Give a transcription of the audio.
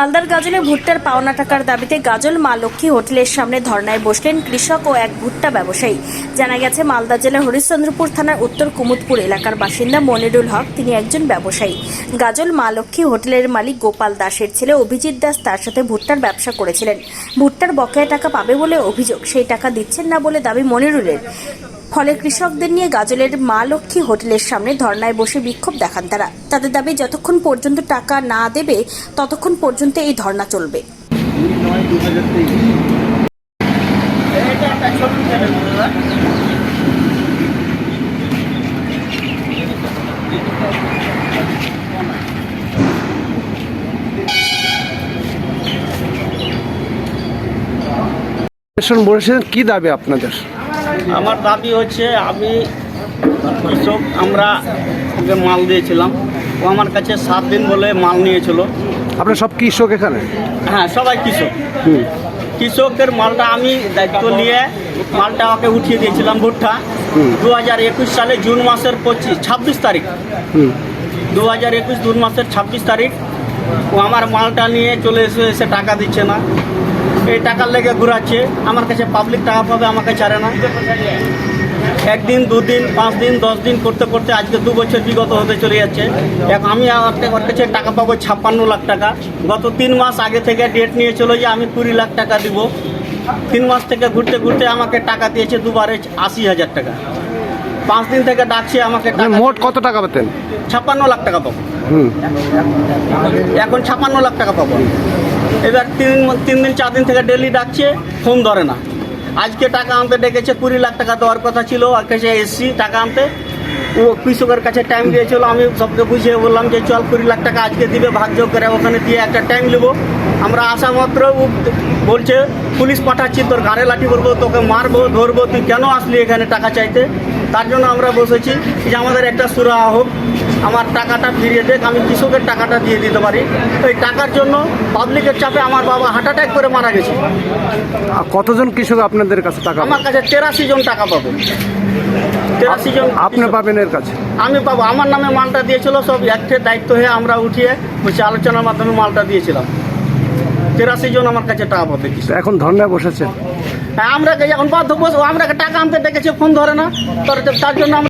মালদার গাজলে ভুট্টার পাওনা টাকার দাবিতে গাজল মা লক্ষ্মী হোটেলের সামনে ধর্নায় বসলেন কৃষক ও এক ভুট্টা ব্যবসায়ী। জানা গেছে, মালদা জেলার হরিশ্চন্দ্রপুর থানার উত্তর কুমুদপুর এলাকার বাসিন্দা মনিরুল হক তিনি একজন ব্যবসায়ী। গাজল মা লক্ষ্মী হোটেলের মালিক গোপাল দাসের ছেলে অভিজিৎ দাস তার সাথে ভুট্টার ব্যবসা করেছিলেন। ভুট্টার বকেয়া টাকা পাবে বলে অভিযোগ, সেই টাকা দিচ্ছেন না বলে দাবি মনিরুলের। ফলে কৃষকদের নিয়ে গাজলের মা লক্ষ্মী হোটেলের সামনে ধর্নায় বসে বিক্ষোভ দেখান তারা। তাদের দাবি, যতক্ষণ পর্যন্ত টাকা না দেবে, ততক্ষণ পর্যন্ত এই ধর্না চলবে। বলেছিলেন, কি দাবি আপনাদের? আমার দাবি হচ্ছে আমি কৃষক আমরা ওকে মাল দিয়েছিলাম ও আমার কাছে সাত দিন বলে মাল নিয়েছিল। আপনার সব কৃষক এখানে? হ্যাঁ সবাই কৃষক। কৃষকের মালটা আমি দায়িত্ব নিয়ে মালটা ওকে উঠিয়ে দিয়েছিলাম ভুট্টা। দু হাজার একুশ সালে জুন মাসের পঁচিশ ছাব্বিশ তারিখ। দু হাজার একুশ জুন মাসের ছাব্বিশ তারিখ ও আমার মালটা নিয়ে চলে এসে এসে টাকা দিচ্ছে না। এই টাকার লেগে ঘুরাচ্ছে। আমার কাছে পাবলিক টাকা পাবে আমাকে ছাড়ে না। একদিন দুদিন পাঁচ দিন দশ দিন করতে করতে আজকে দু বছর বিগত হতে চলে যাচ্ছে। এখন আমি আমার ওর কাছে টাকা পাবো ছাপ্পান্ন লাখ টাকা। গত তিন মাস আগে থেকে ডেট নিয়ে চলো যে আমি কুড়ি লাখ টাকা দিব। তিন মাস থেকে ঘুরতে ঘুরতে আমাকে টাকা দিয়েছে দুবারে আশি হাজার টাকা। পাঁচ দিন থেকে ডাকছে আমাকে মোট কত টাকা পেতেন? ছাপ্পান্ন লাখ টাকা পাবো। এখন ছাপ্পান্ন লাখ টাকা পাবো। এবার তিন তিন দিন, চার দিন থেকে ডেলি ডাকছে ফোন ধরে না। আজকে টাকা আনতে ডেকেছে, কুড়ি লাখ টাকা দেওয়ার কথা ছিল, আর কাছে এসছি টাকা আনতে। ও কৃষকের কাছে টাইম দিয়েছিল, আমি সবকে বুঝিয়ে বললাম যে, চল কুড়ি লাখ টাকা আজকে দিবে, ভাগযোগ করে ওখানে দিয়ে একটা টাইম নেব। আমরা আসা মাত্র বলছে, পুলিশ পাঠাচ্ছি, তোর ঘাড়ে লাঠি করব, তোকে মারবো, ধরবো, তুই কেন আসলি এখানে টাকা চাইতে? তার জন্য আমরা বসেছি যে আমাদের একটা সুরাহা হোক আমার টাকাটা ফিরিয়ে দেখ আমি কৃষকের টাকাটা দিয়ে দিতে পারি। এই টাকার জন্য পাবলিকের চাপে আমার বাবা হার্ট অ্যাটাক করে মারা গেছে। কতজন কৃষক আপনাদের কাছে টাকা আমার কাছে তেরাশি জন টাকা পাবো। তেরাশি জন আপনি পাবেন এর কাছে? আমি পাবো। আমার নামে মালটা দিয়েছিল সব একটা দায়িত্ব হয়ে আমরা উঠিয়ে বসে আলোচনার মাধ্যমে মালটা দিয়েছিলাম। তেরাশি জন আমার কাছে টাকা পাবে। এখন ধর্নায় বসেছেন। হ্যাঁ আমরা যখন বাধ্য বসবো আমরা টাকা আনতে ডেকেছে ফোন ধরে না। তার জন্য আমরা